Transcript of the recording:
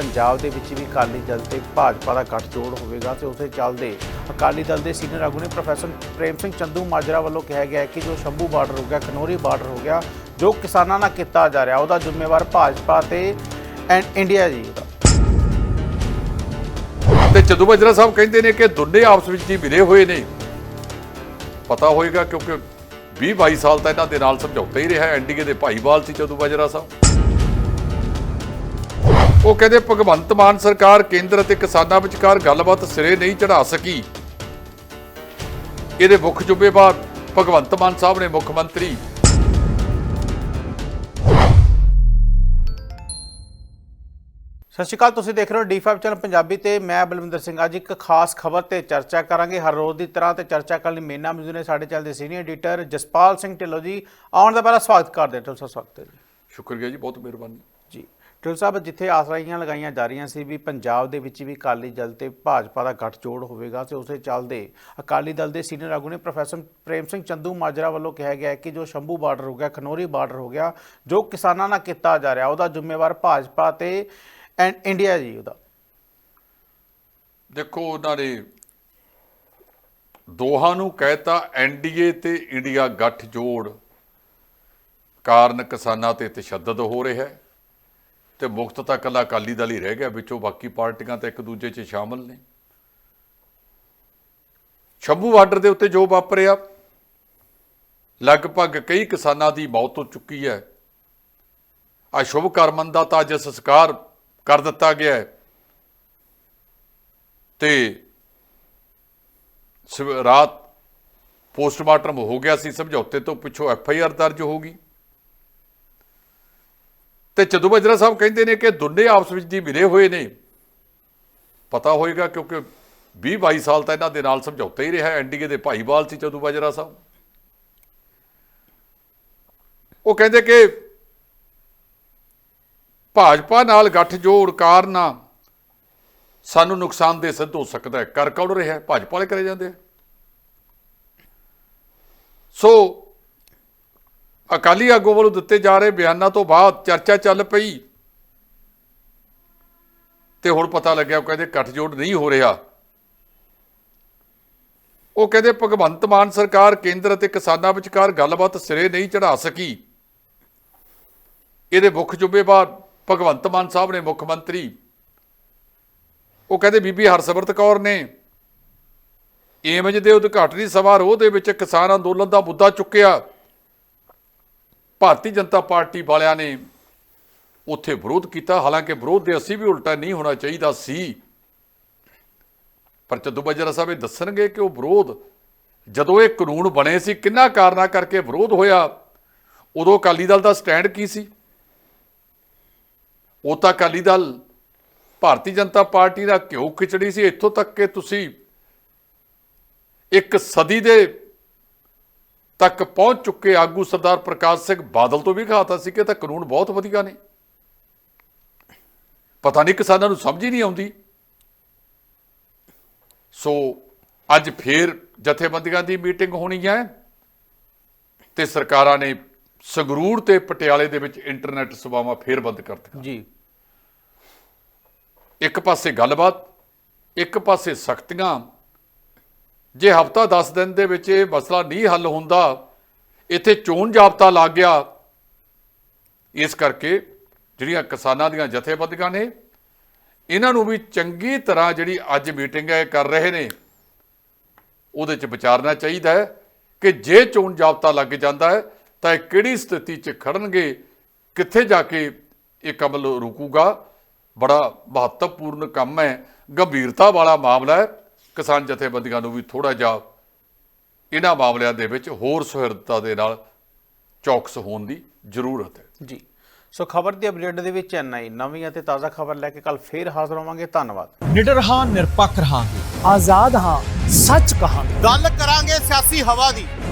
ਪੰਜਾਬ ਦੇ ਵਿੱਚ ਵੀ ਅਕਾਲੀ ਦਲ ਤੇ ਭਾਜਪਾ ਦਾ ਗੱਠਜੋੜ ਹੋਵੇਗਾ ਤੇ ਉਸੇ ਚੱਲਦੇ ਅਕਾਲੀ ਦਲ ਦੇ ਸੀਨੀਅਰ ਆਗੂ ਨੇ ਪ੍ਰੋਫੈਸਰ ਪ੍ਰੇਮ ਸਿੰਘ ਚੰਦੂ ਮਾਜਰਾ ਵੱਲੋਂ ਕਿਹਾ ਗਿਆ ਕਿ ਜੋ ਸ਼ੰਭੂ ਬਾਰਡਰ ਹੋ ਗਿਆ, ਕਨੋਰੀ ਬਾਰਡਰ ਹੋ ਗਿਆ, ਜੋ ਕਿਸਾਨਾਂ ਨਾਲ ਕੀਤਾ ਜਾ ਰਿਹਾ, ਉਹਦਾ ਜ਼ਿੰਮੇਵਾਰ ਭਾਜਪਾ ਤੇ ਇੰਡੀਆ ਜੀ ਉਹਦਾ। ਤੇ ਚੰਦੂ ਮਾਜਰਾ ਸਾਹਿਬ ਕਹਿੰਦੇ ਨੇ ਕਿ ਦੋਨੇ ਆਪਸ ਵਿੱਚ ਹੀ ਮਿਲੇ ਹੋਏ ਨੇ। ਪਤਾ ਹੋਏਗਾ ਕਿਉਂਕਿ 20 22 ਸਾਲ ਤਾਂ ਇਹਨਾਂ ਦੇ ਨਾਲ ਸਮਝੌਤਾ ਹੀ ਰਿਹਾ ਐਨਡੀਏ ਦੇ ਭਾਈਵਾਲ ਸੀ ਚੰਦੂ ਮਾਜਰਾ ਸਾਹਿਬ। ਉਹ ਕਹਿੰਦੇ ਭਗਵੰਤ ਮਾਨ ਸਰਕਾਰ ਕੇਂਦਰ ਅਤੇ ਕਿਸਾਨਾਂ ਵਿਚਕਾਰ ਗੱਲਬਾਤ ਸਿਰੇ ਨਹੀਂ ਚੜਾ ਸਕੀ। ਇਹਦੇ ਮੁੱਖ ਜ਼ਿੰਮੇਵਾਰ ਭਗਵੰਤ ਮਾਨ ਸਾਹਿਬ ਨੇ ਮੁੱਖ ਮੰਤਰੀ। ਸਤਿ ਸ਼੍ਰੀ ਅਕਾਲ ਤੁਸੀਂ ਦੇਖ ਰਹੇ ਹੋ ਡੀ5 ਚੈਨਲ ਪੰਜਾਬੀ ਤੇ ਮੈਂ ਬਲਵਿੰਦਰ ਸਿੰਘ। ਅੱਜ ਇੱਕ ਖਾਸ ਖਬਰ ਤੇ ਚਰਚਾ ਕਰਾਂਗੇ। ਹਰ ਰੋਜ਼ ਦੀ ਤਰ੍ਹਾਂ ਤੇ ਚਰਚਾ ਕਰਨ ਲਈ ਮੇਨਾ ਮੌਜੂਦ ਨੇ ਸਾਡੇ ਚੈਨਲ ਦੇ ਸੀਨੀਅਰ ਐਡੀਟਰ ਜਸਪਾਲ ਸਿੰਘ ਢਿੱਲੋਂ ਜੀ। ਆਉਣ ਦਾ ਪਹਿਲਾ ਸਵਾਗਤ ਕਰਦੇ ਹਾਂ। ਸਾਹਿਬ ਸਵਾਗਤ ਹੈ ਜੀ। ਸ਼ੁਕਰੀਆ ਜੀ ਬਹੁਤ ਮਿਹਰਬਾਨੀ। ਜੀ। ਢਿੱਲੋਂ ਸਾਹਿਬ, ਜਿੱਥੇ ਆਸਰਾਈਆਂ ਲਗਾਈਆਂ ਜਾ ਰਹੀਆਂ ਸੀ ਵੀ ਪੰਜਾਬ ਦੇ ਵਿੱਚ ਵੀ ਅਕਾਲੀ ਦਲ ਤੇ ਭਾਜਪਾ ਦਾ ਗੱਠਜੋੜ ਹੋਵੇਗਾ, ਤੇ ਉਸੇ ਚੱਲਦੇ ਅਕਾਲੀ ਦਲ ਦੇ ਸੀਨੀਅਰ ਆਗੂ ਨੇ ਪ੍ਰੋਫੈਸਰ ਪ੍ਰੇਮ ਸਿੰਘ ਚੰਦੂ ਮਾਜਰਾ ਵੱਲੋਂ ਕਿਹਾ ਗਿਆ ਕਿ ਜੋ ਸ਼ੰਭੂ ਬਾਰਡਰ ਹੋ ਗਿਆ, ਖਨੋਰੀ ਬਾਰਡਰ ਹੋ ਗਿਆ, ਜੋ ਕਿਸਾਨਾਂ ਨਾਲ ਕੀਤਾ ਜਾ ਰਿਹਾ, ਉਹਦਾ ਜ਼ਿੰਮੇਵਾਰ ਭਾਜਪਾ ਤੇ ਐਂ- ਇੰਡੀਆ ਜੀ ਉਹਦਾ। ਦੇਖੋ, ਉਹਨਾਂ ਨੇ ਦੋਹਾਂ ਨੂੰ ਕਹਿਤਾ ਐਨਡੀਏ ਤੇ ਇੰਡੀਆ ਗੱਠਜੋੜ ਕਾਰਨ ਕਿਸਾਨਾਂ ਤੇ ਤਸ਼ੱਦਦ ਹੋ ਰਿਹਾ ਹੈ। ਤੇ ਮੁਕਤ ਤਾਂ ਇਕੱਲਾ ਅਕਾਲੀ ਦਲ ਹੀ ਰਹਿ ਗਿਆ, ਵਿੱਚੋਂ ਬਾਕੀ ਪਾਰਟੀਆਂ ਤਾਂ ਇੱਕ ਦੂਜੇ 'ਚ ਸ਼ਾਮਲ ਨੇ। ਸ਼ੰਭੂ ਬਾਰਡਰ ਦੇ ਉੱਤੇ ਜੋ ਵਾਪਰਿਆ, ਲਗਭਗ ਕਈ ਕਿਸਾਨਾਂ ਦੀ ਮੌਤ ਹੋ ਚੁੱਕੀ ਹੈ। ਆ ਸ਼ੁਭ ਕਰਮਨ ਦਾ ਤਾਂ ਅੱਜ ਸੰਸਕਾਰ ਕਰ ਦਿੱਤਾ ਗਿਆ ਹੈ। ਤੇ ਰਾਤ ਪੋਸਟਮਾਰਟਮ ਹੋ ਗਿਆ ਸੀ, ਸਮਝੌਤੇ ਤੋਂ ਪਿੱਛੋਂ ਐਫ ਆਈ ਆਰ ਦਰਜ ਹੋ ਗਈ। ਤੇ ਚੰਦੂ ਮਾਜਰਾ ਸਾਹਿਬ ਕਹਿੰਦੇ ਨੇ ਕਿ ਦੋਨੇ ਆਪਸ ਵਿੱਚ ਦੀ ਮਿਲੇ ਹੋਏ ਨੇ। ਪਤਾ ਹੋਏਗਾ ਕਿਉਂਕਿ 20 22 ਸਾਲ ਤਾਂ ਇਹਨਾਂ ਦੇ ਨਾਲ ਸਮਝੌਤਾ ਹੀ ਰਿਹਾ ਐਨਡੀਏ ਦੇ ਭਾਈਵਾਲ ਸੀ ਚਦੂ ਮਾਜਰਾ ਸਾਹਿਬ। ਉਹ ਕਹਿੰਦੇ ਕਿ ਭਾਜਪਾ ਨਾਲ ਗੱਠਜੋੜ ਕਾਰਨ ਸਾਨੂੰ ਨੁਕਸਾਨਦੇਹ ਸਿੱਧ ਹੋ ਸਕਦਾ ਹੈ। ਕਰ ਕੌਣ ਰਿਹਾ ਭਾਜਪਾ ਵਾਲੇ ਕਰੇ ਜਾਂਦੇ ਸੋ ਅਕਾਲੀ ਆਗੂ ਵੱਲੋਂ ਦਿੱਤੇ ਜਾ ਰਹੇ ਬਿਆਨਾਂ ਤੋਂ ਬਾਅਦ ਚਰਚਾ ਚੱਲ ਪਈ। ਤੇ ਹੁਣ ਪਤਾ ਲੱਗਿਆ ਉਹ ਕਹਿੰਦੇ ਗੱਠਜੋੜ ਨਹੀਂ ਹੋ ਰਿਹਾ। ਉਹ ਕਹਿੰਦੇ ਭਗਵੰਤ ਮਾਨ ਸਰਕਾਰ ਕੇਂਦਰ ਅਤੇ ਕਿਸਾਨਾਂ ਵਿਚਕਾਰ ਗੱਲਬਾਤ ਸਿਰੇ ਨਹੀਂ ਚੜਾ ਸਕੀ। ਇਹਦੇ ਮੁੱਖ ਜ਼ਿੰਮੇਵਾਰ ਭਗਵੰਤ ਮਾਨ ਸਾਹਿਬ ਨੇ ਮੁੱਖ ਮੰਤਰੀ। ਉਹ ਕਹਿੰਦੇ ਬੀਬੀ ਹਰਸਿਮਰਤ ਕੌਰ ਨੇ ਏਮਜ ਦੇ ਉਦਘਾਟਨੀ ਸਮਾਰੋਹ ਦੇ ਵਿੱਚ ਕਿਸਾਨ ਅੰਦੋਲਨ ਦਾ ਮੁੱਦਾ ਚੁੱਕਿਆ। ਭਾਰਤੀ ਜਨਤਾ ਪਾਰਟੀ ਵਾਲਿਆਂ ਨੇ ਉੱਥੇ ਵਿਰੋਧ ਕੀਤਾ। ਹਾਲਾਂਕਿ ਵਿਰੋਧ ਦੇ ਅਸੀਂ ਵੀ ਉਲਟਾ ਨਹੀਂ ਹੋਣਾ ਚਾਹੀਦਾ ਸੀ। ਪਰ ਚੰਦੂ ਬਜਰਾ ਸਾਹਿਬ ਇਹ ਦੱਸਣਗੇ ਕਿ ਉਹ ਵਿਰੋਧ ਜਦੋਂ ਇਹ ਕਾਨੂੰਨ ਬਣੇ ਸੀ, ਕਿੰਨਾ ਕਾਰਨਾ ਕਰਕੇ ਵਿਰੋਧ ਹੋਇਆ? ਉਦੋਂ ਅਕਾਲੀ ਦਲ ਦਾ ਸਟੈਂਡ ਕੀ ਸੀ? ਉਹ ਤਾਂ ਅਕਾਲੀ ਦਲ ਭਾਰਤੀ ਜਨਤਾ ਪਾਰਟੀ ਦਾ ਘਿਓ ਖਿਚੜੀ ਸੀ। ਇੱਥੋਂ ਤੱਕ ਕਿ ਤੁਸੀਂ ਇੱਕ ਸਦੀ ਦੇ ਤੱਕ ਪਹੁੰਚ ਚੁੱਕੇ ਆਗੂ ਸਰਦਾਰ ਪ੍ਰਕਾਸ਼ ਸਿੰਘ ਬਾਦਲ ਤੋਂ ਵੀ ਕਹਾਤਾ ਸੀ ਕਿ ਤਾਂ ਕਾਨੂੰਨ ਬਹੁਤ ਵਧੀਆ ਨੇ। ਪਤਾ ਨਹੀਂ ਕਿਸਾਨਾਂ ਨੂੰ ਸਮਝ ਹੀ ਨਹੀਂ ਆਉਂਦੀ। ਸੋ ਅੱਜ ਫੇਰ ਜਥੇਬੰਦੀਆਂ ਦੀ ਮੀਟਿੰਗ ਹੋਣੀ ਹੈ ਤੇ ਸਰਕਾਰਾਂ ਨੇ ਸੰਗਰੂਰ ਤੇ ਪਟਿਆਲੇ ਦੇ ਵਿੱਚ ਇੰਟਰਨੈਟ ਸੇਵਾਵਾਂ ਫੇਰ ਬੰਦ ਕਰ ਦਿੱਤੀਆਂ। ਜੀ। ਇੱਕ ਪਾਸੇ ਗੱਲਬਾਤ ਇੱਕ ਪਾਸੇ ਸਖਤੀਆਂ ਜੇ ਹਫਤਾ 10 ਦਿਨ ਦੇ ਵਿੱਚ ਇਹ ਮਸਲਾ ਨਹੀਂ ਹੱਲ ਹੁੰਦਾ, ਇੱਥੇ ਚੋਣ ਜਾਬਤਾ ਲੱਗ ਗਿਆ। ਇਸ ਕਰਕੇ ਜਿਹੜੀਆਂ ਕਿਸਾਨਾਂ ਦੀਆਂ ਜਥੇਬੰਦੀਆਂ ਨੇ, ਇਹਨਾਂ ਨੂੰ ਵੀ ਚੰਗੀ ਤਰ੍ਹਾਂ ਜਿਹੜੀ ਅੱਜ ਮੀਟਿੰਗ ਹੈ ਕਰ ਰਹੇ ਨੇ। ਉਹਦੇ 'ਚ ਵਿਚਾਰਨਾ ਚਾਹੀਦਾ ਹੈ ਕਿ ਜੇ ਚੋਣ ਜਾਬਤਾ ਲੱਗ ਜਾਂਦਾ ਹੈ, ਤਾਂ ਇਹ ਕਿਹੜੀ ਸਥਿਤੀ 'ਚ ਖੜਨਗੇ, ਕਿੱਥੇ ਜਾ ਕੇ ਇਹ ਕਮਲ ਰੁਕੂਗਾ। ਬੜਾ ਮਹੱਤਵਪੂਰਨ ਕੰਮ ਹੈ। ਗੰਭੀਰਤਾ ਵਾਲਾ ਮਾਮਲਾ ਹੈ। ਕਿਸਾਨ ਜਥੇਬੰਦੀਆਂ ਨੂੰ ਵੀ ਥੋੜਾ ਜਿਹਾ ਇਹਨਾਂ ਮਾਮਲਿਆਂ ਦੇ ਵਿੱਚ ਹੋਰ ਸੁਹਿਰਦਤਾ ਦੇ ਨਾਲ ਚੌਕਸ ਹੋਣ ਦੀ ਜ਼ਰੂਰਤ ਹੈ। ਜੀ। ਸੋ ਖਬਰ ਦੀ ਅਪਡੇਟ ਦੇ ਵਿੱਚ ਇੰਨਾ ਹੀ। ਨਵੀਂ ਅਤੇ ਤਾਜ਼ਾ ਖਬਰ ਲੈ ਕੇ ਕੱਲ ਫੇਰ ਹਾਜ਼ਰ ਹੋਵਾਂਗੇ। ਧੰਨਵਾਦ। ਨਿਡਰ ਹਾਂ ਨਿਰਪੱਖ ਰਹਾਂਗੇ। ਆਜ਼ਾਦ ਹਾਂ ਸੱਚ ਕਹਾਂਗੇ। ਗੱਲ ਕਰਾਂਗੇ ਸਿਆਸੀ ਹਵਾ ਦੀ।